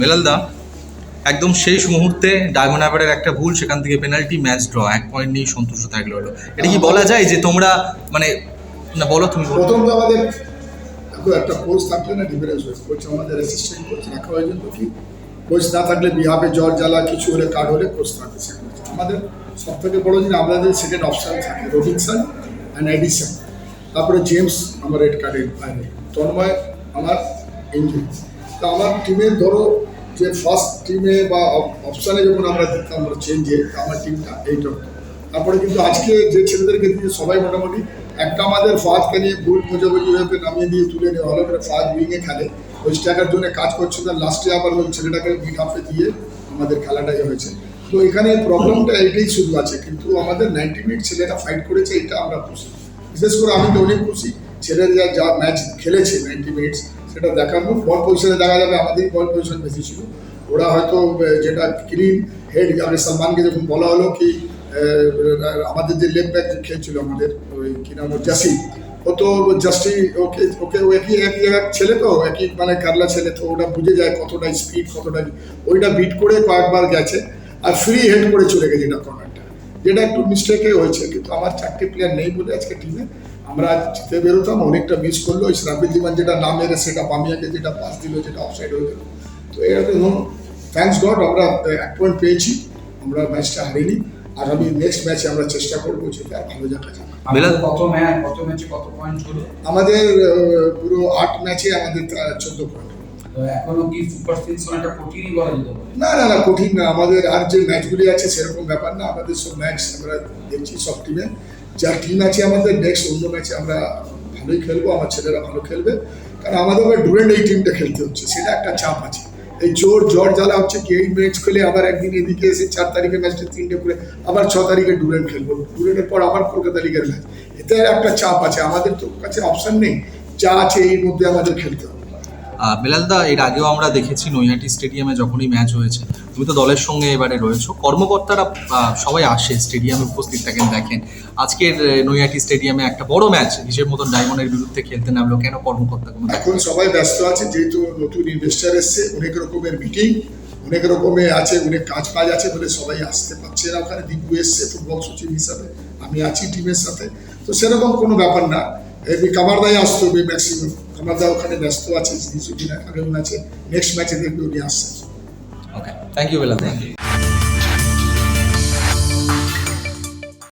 বেলালদা একদম শেষ মুহূর্তে ডায়মন্ড হারবারের একটা ভুল, সেখান থেকে পেনাল্টি ম্যাচ ড্র এক পয়েন্ট নিয়ে সন্তুষ্ট থাকল হলো এটা কি বলা যায় যে তোমরা মানে না, বলো তুমি। প্রথম তো আমাদের একটা কোচ থাকলে না ডিফারেন্স হয়েছে কোচ আমাদের অ্যাসিস্ট্যান্ট কোচ রাখা হয় জন্য কি? কোচ না থাকলে বিহাবে জ্বর, জ্বালা, কিছু হলে কার্ড হলে কোচ থাকবে আমাদের সব থেকে বড় জিনিস, আমাদের সেকেন্ড অপশন থাকে রবিনসন অ্যান্ড এডিসন তারপরে জেমস আমার রেড কার্ডের বাইরে। তন্ময়, আমার ইঞ্জুরি তো আমার টিমের ধরো যে ফার্স্ট টিমে বা অপশানে যখন আমরা দেখতাম আমরা চেঞ্জে আমার টিমটা এইটা তারপরে কিন্তু আজকে যে ছেলেদেরকে দিয়ে সবাই মোটামুটি একটা আমাদের ফাঁদকে নিয়ে ভুল বোঝাবুঝি হয়ে নামিয়ে দিয়ে তুলে নিয়ে হলো করে ফাঁদ উইংয়ে খেলে। ওই স্ট্রাইকার জন্য কাজ করছে, তার লাস্টে আবার ওই ছেলেটাকে মিড হাফে দিয়ে আমাদের খেলাটাই হয়েছে। তো এখানে প্রবলেমটা এইটাই শুধু আছে, কিন্তু আমাদের নাইনটি মিনিট ছেলেটা ফাইট করেছে, এটা আমরা খুশি। বিশেষ করে আমি তো অনেক খুশি। ছেলেরা যা ম্যাচ খেলেছে নাইনটি মিনিটস সেটা দেখাবো। বল পজিশনে দেখা যাবে, আমাদেরই বল পজিশন বেশি ছিল। ওরা হয়তো যেটা ক্লিন হেড আমি সালমানকে যখন বলা হলো কি আমাদের যে লেফট ব্যাক খেলছিল আমাদের, ওই কি নাম জাসি ও তো জাস্টি, ওকে ওকে, ও একই একই জায়গার ছেলে তো, একই মানে কারলা ছেলে, তো ওটা বুঝে যায় কতটা স্পিড কতটা ওইটা বিট করে কয়েকবার গেছে। আর ফ্রি হেড করে চলে গেছে এটা যেটা একটু মিস্টেকে হয়েছে কিন্তু আমার চারটে প্লেয়ার নেই বলে আজকে টিমে আমরা জিতে বেরোতাম অনেকটা মিস করল। ওই শ্রাবিল জীবন যেটা না মেরে সেটা বামিয়াকে যেটা পাস দিল যেটা অফসাইড হয়ে গেল। তো এটা ধরুন থ্যাংকস গড আমরা এক পয়েন্ট পেয়েছি। আমরা ম্যাচটা হারিনি। আর আমি নেক্সট ম্যাচে আমরা চেষ্টা করব যেটা আর ভালো দেখা যাবে কত ম্যাচ কত ম্যাচে কত পয়েন্ট আমাদের পুরো আট ম্যাচে আমাদের চোদ্দ পয়েন্ট এখনও কি সুপার সিক্স একটা কঠিনই বলা যেতে না না না, কঠিন না। আমাদের আর যে ম্যাচগুলি আছে সেরকম ব্যাপার না। আমাদের সব ম্যাচ আমরা দেখছি সব টিমে যা টিম আছে আমাদের নেক্সট অন্য ম্যাচে আমরা ভালোই খেলব, আমার ছেলেরা ভালো খেলবে। কারণ আমাদের আবার ডুরেন্ট এই টিমটা খেলতে হচ্ছে, সেটা একটা চাপ আছে। এই জোর, জ্বর, জ্বালা হচ্ছে, কি এই ম্যাচ খেলে আবার একদিন এদিকে এসে চার তারিখে ম্যাচটা তিনটে করে আবার ছ তারিখে ডুরেন্ট খেলব। ডুরেন্টের পর আবার কলকাতা লিগের ম্যাচ এতে একটা চাপ আছে। আমাদের তো কাছে অপশন নেই। যা আছে এই মধ্যে আমাদের খেলতে হবে। বেলালদা, এর আগেও আমরা দেখেছি নৈহাটি স্টেডিয়ামে যখনই ম্যাচ হয়েছে। তুমি তো দলের সঙ্গে এবারে রয়েছো। কর্মকর্তারা সবাই আসে স্টেডিয়ামে উপস্থিত থাকেন, দেখেন। আজকের নৈহাটি স্টেডিয়ামে একটা বড় ম্যাচ নিজের মতন ডায়মন্ডের বিরুদ্ধে খেলতে নামলো কেন কর্মকর্তা কোনো? এখন সবাই ব্যস্ত আছে, যেহেতু নতুন ইনভেস্টার এসছে, অনেক রকমের মিটিং অনেক রকমের আছে, অনেক কাজ কাজ আছে বলে সবাই আসতে পারছে না। ওখানে দিব্যু এসছে ফুটবল সচিব হিসাবে, আমি আছি টিমের সাথে। তো সেরকম কোনো ব্যাপার না। এমনি কামারদাই আসতে হবে ম্যাক্সিমাম কামারদা ওখানে ব্যস্ত আছে আগেও ম্যাচে নেক্সট ম্যাচে দেখবে উনি আসছে। Okay thank you Bela thank you